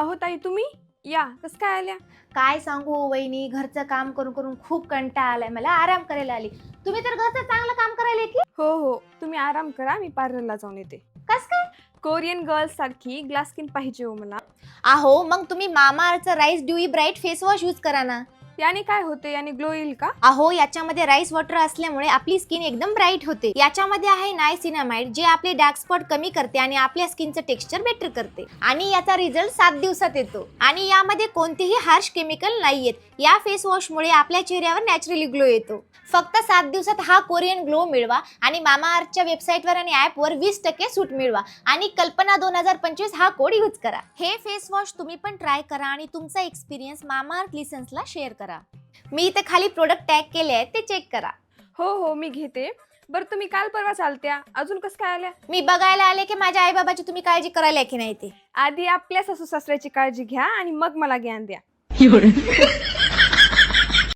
अहो ताई तुम्ही? या. कसं काय आल्या? काय सांगू वहिनी घरचं काम करून करून खूप कंटाळा आलाय मला. आराम करायला आली. तुम्ही तर घरचं चांगलं काम करायला की हो हो. तुम्ही आराम करा मी पार्लरला जाऊन येते. कस काय? कोरियन गर्ल्स सारखी ग्लास स्किन पाहिजे हो मला. अहो मग तुम्ही Mama rice dewy bright face wash use करा ना. याने काय होते? याने ग्लो येईल का? अहो याच्यामध्ये राईस वॉटर असल्यामुळे आपली स्किन एकदम ब्राईट होते. याच्यामध्ये आहे नायसिनामाइड जे आपले डार्क स्पॉट कमी करते आणि आपल्या स्किनचं टेक्स्चर बेटर करते. आणि याचा रिझल्ट सात दिवसात येतो. आणि यामध्ये कोणतेही हार्श केमिकल नाहीयेत. या फेस वॉशमुळे आपल्या चेहऱ्यावर नॅचरली ग्लो येतो. फक्त सात दिवसात हा कोरियन ग्लो मिळवा आणि मामा अर्थच्या वेबसाईटवर आणि ॲपवर वीस टक्के सूट मिळवा. आणि कल्पना दोन हजार पंचवीस हा कोड यूज करा. हे फेस वॉश तुम्ही पण ट्राय करा आणि तुमचा एक्सपिरियन्स मामा अर्थ लिसन्सला शेअर करा. करा. मी इथे खाली प्रोडक्ट टॅग केले आहेत ते चेक करा. हो हो मी घेते. बरं तुम्ही काल परवा चालत्या. अजून कसं काय आल्या? मी बघायला आले की माझ्या आईबाबाची तुम्ही काळजी करायला की नाही ते? आधी आपल्या सासू सासऱ्याची काळजी घ्या आणि मग मला ज्ञान द्या.